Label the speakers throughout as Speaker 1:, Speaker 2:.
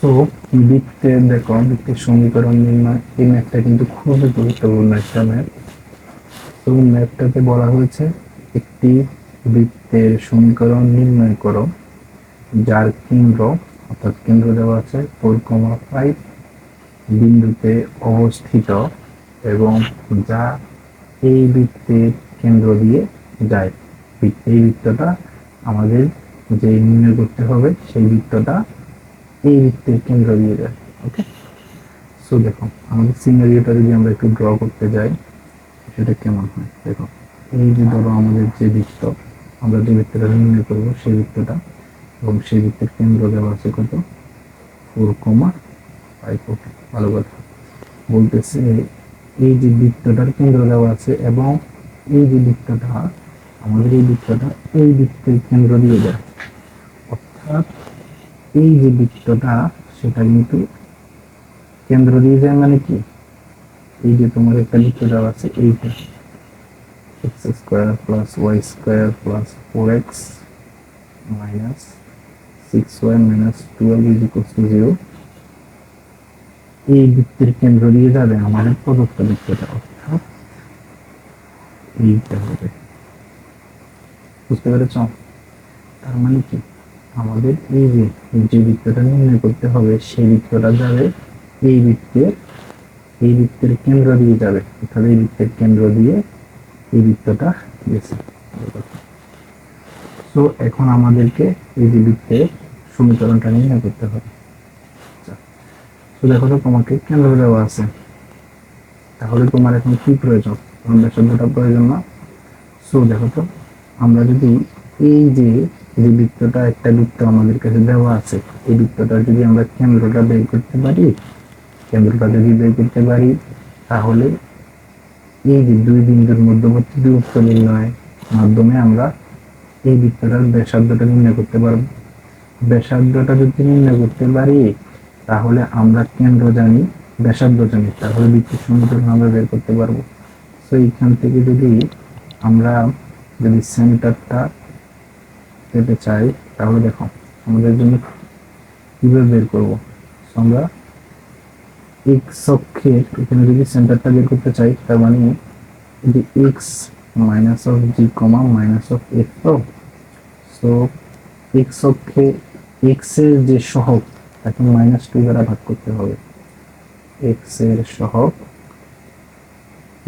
Speaker 1: তো বৃত্তের দেখো, বৃত্তের সমীকরণ নির্ণয়, এই ম্যাপটা কিন্তু খুবই গুরুত্বপূর্ণ একটা ম্যাপ তো ম্যাপটাতে বলা হয়েছে, একটি বৃত্তের সমীকরণ নির্ণয় করো, যার কেন্দ্র, অর্থাৎ কেন্দ্র দেওয়া আছে ফোর কমা ফাইভ বিন্দুতে অবস্থিত এবং যা এই বৃত্তের কেন্দ্র দিয়ে যায়। এই বৃত্তটা আমাদের যে নির্ণয় করতে হবে, সেই বৃত্তটা এই বৃত্তের কেন্দ্র দিয়ে যায় ওকে সো দেখো, আমাদের সিনারিওটা যদি আমরা একটু ড্র করতে যাই, সেটা কেমন হয়? দেখো, এই যে ধরো আমাদের যে বৃত্ত আমরা যে বৃত্তটা নির্ণয় করব, সেই বৃত্তটা এবং সেই বৃত্তের কেন্দ্র দেওয়া আছে কত? ফোর কমা ফাইভ ওকে ভালো কথা। বলতেছে, এই যে বৃত্তটার কেন্দ্র দেওয়া আছে, এবং এই যে বৃত্তটা আমাদের এই বৃত্তটা এই বৃত্তের কেন্দ্র দিয়ে যায় অর্থাৎ এই যে বৃত্তটা সেটা কিন্তু কেন্দ্র দিয়ে যায় মানে কি? এই যে তোমার একটা বৃত্ত দেওয়া আছে এইটা x square plus y square plus four x minus six y minus twelve is equal to zero এই বৃত্তের কেন্দ্র দিয়ে যাবে আমাদের প্রদত্ত বৃত্তটা অর্থাৎ এইটা হবে। বুঝতে পেরেছ? তার মানে কি? আমাদের এই যে যে বৃত্তটা নির্ণয় করতে হবে, সেই বৃত্তটা যাবে এই বৃত্তের এই বৃত্তের কেন্দ্র দিয়ে যাবে। অর্থাৎ এই বৃত্তের কেন্দ্র দিয়ে এই বৃত্তটা গেছে। তো এখন আমাদেরকে এই যে বৃত্তের সমীকরণটা নির্ণয় করতে হবে। তো দেখো তো, তোমাকে কেন্দ্র দেওয়া আছে। তাহলে তোমার এখন কি প্রয়োজন? তোমার ব্যাসার্ধটা প্রয়োজন না। সো দেখো তো, আমরা যদি এই যে যে বৃত্তটা একটা বৃত্ত আমাদের কাছে দেওয়া আছে। এই বৃত্তটার যদি আমরা কেন্দ্রটা বের করতে পারি, কেন্দ্রটা যদি বের করতে পারি, তাহলে এই যে দুই বিন্দুর মধ্যবর্তী দূরত্ব নির্ণয়ের মাধ্যমে আমরা এই বৃত্তটার ব্যাসার্ধটা নির্ণয় করতে পারব। ব্যাসার্ধটা যদি নির্ণয় করতে পারি, তাহলে আমরা কেন্দ্র জানি, ব্যাসার্ধ জানি, তাহলে বৃত্তের সমীকরণ আমরা বের করতে পারব। তো এইখান থেকে যদি আমরা যদি সেন্টারটা পেতে চাই, তাহলে দেখো, আমাদের জন্য কীভাবে বের করব? আমরা এক্স অক্ষের এখানে যদি সেন্টারটা বের করতে চাই, তার মানে যদি x minus of g comma minus of f তো? সো এক্স অক্ষে এক্সের যে সহগ, তাকে মাইনাস টু দ্বারা ভাগ করতে হবে। এক্সের সহগ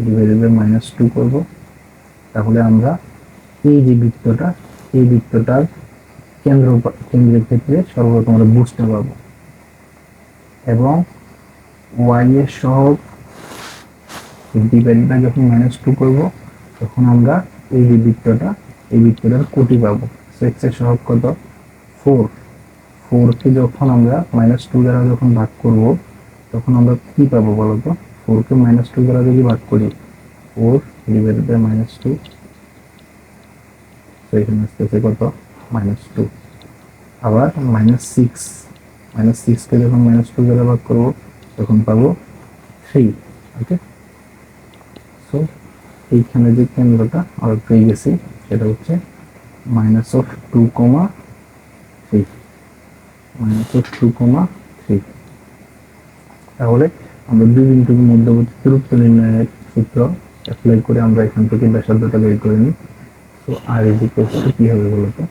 Speaker 1: ডিভাইডেড বাই মাইনাস টু করব। তাহলে আমরা এই যে বৃত্তটা এই বৃত্তটার কেন্দ্র কেন্দ্রের ক্ষেত্রে সর্বপ্রথম আমরা বুঝতে পারব। এবং ওয়াই এর সহগ ডিভাইড বাই যখন মাইনাস টু করব, তখন আমরা এই যে বৃত্তটা, এই বৃত্তটার কোটি পাবো। এক্সের সহগ কত? ফোর ফোরকে যখন আমরা মাইনাস টু দ্বারা যখন ভাগ করব, তখন আমরা কি পাবো বলতো? ফোরকে মাইনাস টু দ্বারা যদি ভাগ করি four divided by minus two তো এখানে আসতেছে কত মাইনাস টু আবার মাইনাস সিক্স মাইনাস সিক্সকে যখন মাইনাস টু দ্বারা ভাগ করব, তখন পাবো থ্রি ওকে সো এইখানে যে কেন্দ্রটা পেয়ে গেছি, সেটা হচ্ছে minus of two comma three minus of two comma three তাহলে আমরা দুই বিন্দুর মধ্যবর্তী দূরত্ব নির্ণয়ের সূত্র অ্যাপ্লাই করে আমরা এখান থেকে ব্যাসার্ধটা বের করে নিই। তো আর ইজ ইকুয়ালস টু কি হবে বলতো?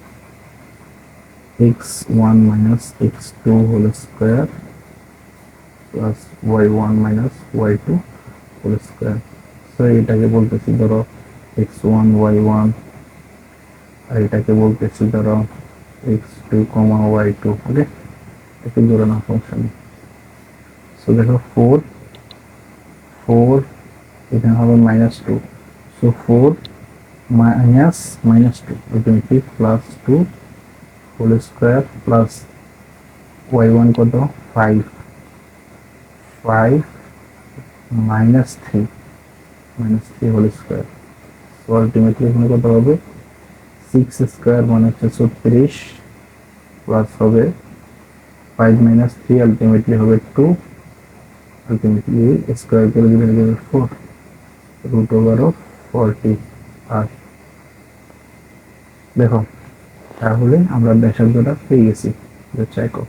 Speaker 1: X one minus x two whole square plus y one minus y two whole square তো এটাকে বলতেছি ধরো এক্স ওয়ান ওয়াই ওয়ান আর এটাকে বলতেছি ধরো x two comma y two okay একটু ধরে না ফাংশন সো দেখো ফোর ফোর এখানে হবে minus two so four minus minus two ultimately plus two whole square plus y one কত? Five five minus three minus three whole square so ultimately এখানে কত হবে? সিক্স স্কোয়ার মানে হচ্ছে ছত্রিশ প্লাস হবে ফাইভ মাইনাস থ্রি আলটিমেটলি হবে two ultimately square করে দিলে four root over of forty আর দেখো, তাহলে আমরা ব্যাসার্ধটা পেয়ে গেছি একক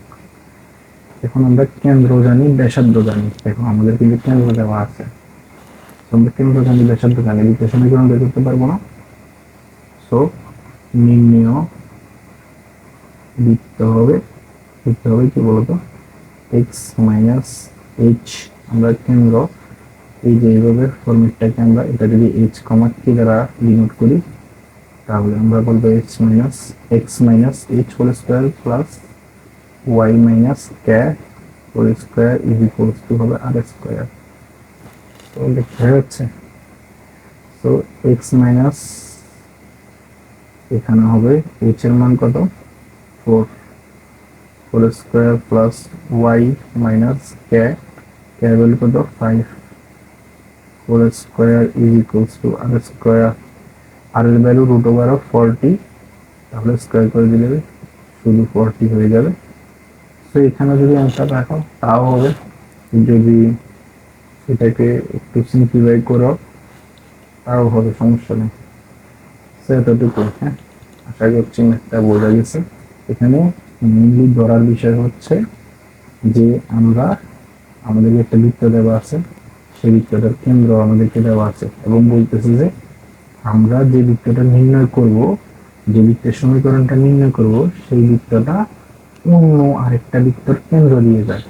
Speaker 1: এখন আমরা কেন্দ্র জানি, ব্যাসার্ধ জানি। দেখো, আমাদের কিন্তু কেন্দ্র দেওয়া আছে। আমরা কেন্দ্র জানি, ব্যাসার্ধ জানি দ্বিতীয় সমীকরণ বের করতে পারব না। সো নির্ণয় লিখতে হবে। লিখতে হবে কি বলতো? এক্স মাইনাস এইচ আমরা কেন্দ্র, এই যে এইভাবে ফর্মেটটাকে আমরা, এটা যদি এইচ কমা কে দ্বারা ডিনোট করি তাহলে আমরা বলব x minus x minus whole square plus y minus whole square is equals to হবে আর স্কোয়ার তো লিখতে হচ্ছে। তো এক্স মাইনাস এখানে হবে এইচ এর মান কত? Four whole square plus y minus k k কত? Five whole square is equals to r square r এর value root over of forty তাহলে স্কোয়ার করে দিলে শুধু ফোরটি হয়ে যাবে। তো এখানে যদি অ্যান্সার রাখো, তাও হবে। যদি এটাকে একটু সিম্পলিফাই করো, তাও হবে, সমস্যা নেই। তো এতটুকু হ্যাঁ? আশা করছি ম্যাথটা বোঝা গেছে। এখানে মেনলি ধরার বিষয় হচ্ছে যে আমরা আমাদের একটা বৃত্ত দেওয়া আছে। সেই বৃত্তটার কেন্দ্র আমাদেরকে দেওয়া আছে এবং বলতেছে যে আমরা যে বৃত্তটা নির্ণয় করব, যে বৃত্তের সমীকরণটা নির্ণয় করব, সেই বৃত্তটা অন্য আরেকটা বৃত্তর কেন্দ্র দিয়ে যায়।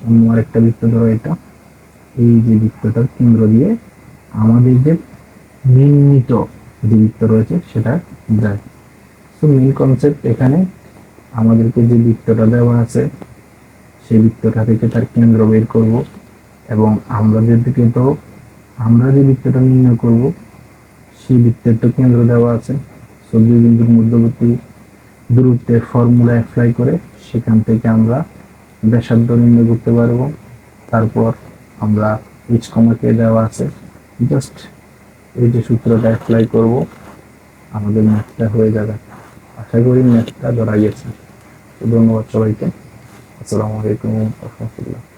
Speaker 1: অন্য আরেকটা বৃত্ত ধরো এটা। এই যে বৃত্তটার কেন্দ্র দিয়ে আমাদের যে নির্মিত যে বৃত্ত রয়েছে, সেটা যায়। তো মেন কনসেপ্ট এখানে আমাদেরকে যে বৃত্তটা দেওয়া আছে, সেই বৃত্তটা থেকে তার কেন্দ্র বের করব এবং আমরা যেদিকে তো আমরা যে বৃত্তটা নির্ণয় করব সেই বৃত্তের তো কেন্দ্র দেওয়া আছে। সো দুই বিন্দুর মধ্যবর্তী দূরত্বের ফর্মুলা অ্যাপ্লাই করে সেখান থেকে আমরা ব্যাসার্ধ নির্ণয় করতে পারব। তারপর আমরা এইচ কমাকে দেওয়া আছে। জাস্ট এই যে সূত্রটা অ্যাপ্লাই করব, আমাদের ম্যাথটা হয়ে যাবে। আশা করি ম্যাথটা ধরা গেছে। ধন্যবাদ সবাইকে। আসসালামু আলাইকুম রহমতুল্লাহ।